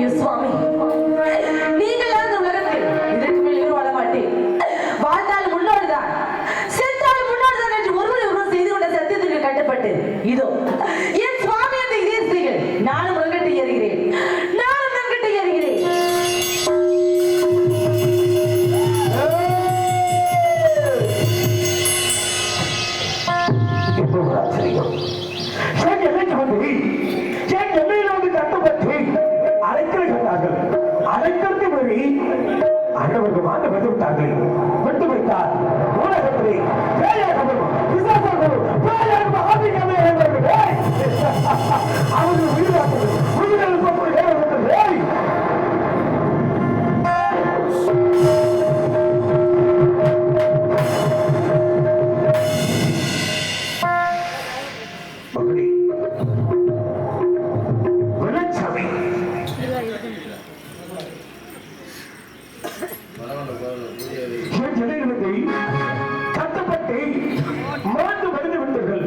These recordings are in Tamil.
you, Swami. ஆண்டவர்கள் வாங்க வந்து விட்டார்கள். விட்டு விட்டார். என் ஜனங்களுக்கு மாண்டு வருந்து விட்டர்கள்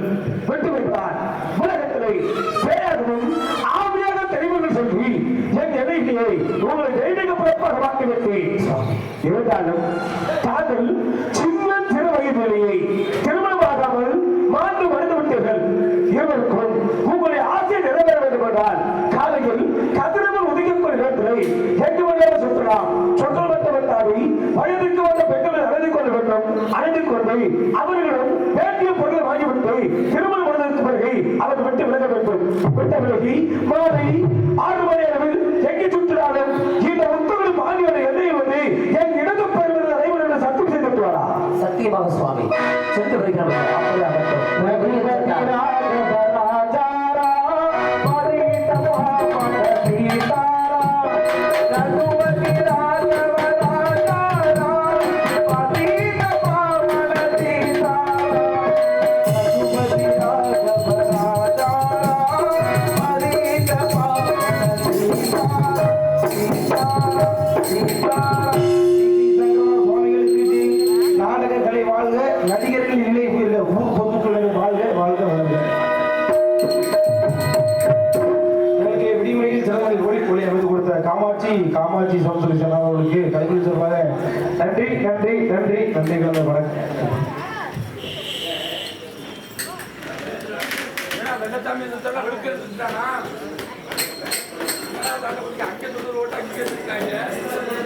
விட்டு வைப்பார் உலகத்திலே பேராகவும் ஆவியாக தெரிவுகள் சொல்லி என் எதையிலே உங்களை தெய்வீக பிறப்பாக வாக்கிவிட்டேன் இருந்தாலும் தாங்கள் வேண்டும் அழைந்து கொண்டு அவர்களிடம் வேண்டிய பொருளை வாங்கிவிட்டு திருமணம் முடிந்ததற்கு பிறகு அவர் விட்டு விலக வேண்டும். விட்ட பிறகு மாலை ஆறு மணி அளவில் எங்கே சுற்றினாலும் இந்த உத்தரவு பாண்டியோட எல்லையில் வந்து என் இடது பெறுவது அனைவரும் சத்தம் செய்து விட்டுவாரா சத்தியமாக சுவாமி சென்று வருகிறோம் அப்படியாகட்டும். நாடக கலை வாழ்க நடிகர்கள் இல்லை இல்லை வாழ்க வாழ்க வாழ்க எனக்கு விடிமுறையில் சிறந்த ஒளி ஒளி அமைத்து கொடுத்த காமாட்சி காமாட்சி சோசலி செல்லம் அவர்களுக்கு கைகூலி சொல்வாங்க நன்றி நன்றி நன்றி நன்றி கலந்த வணக்கம். அங்கே சொல்லுற ஓட்டு அங்கே இருக்காங்க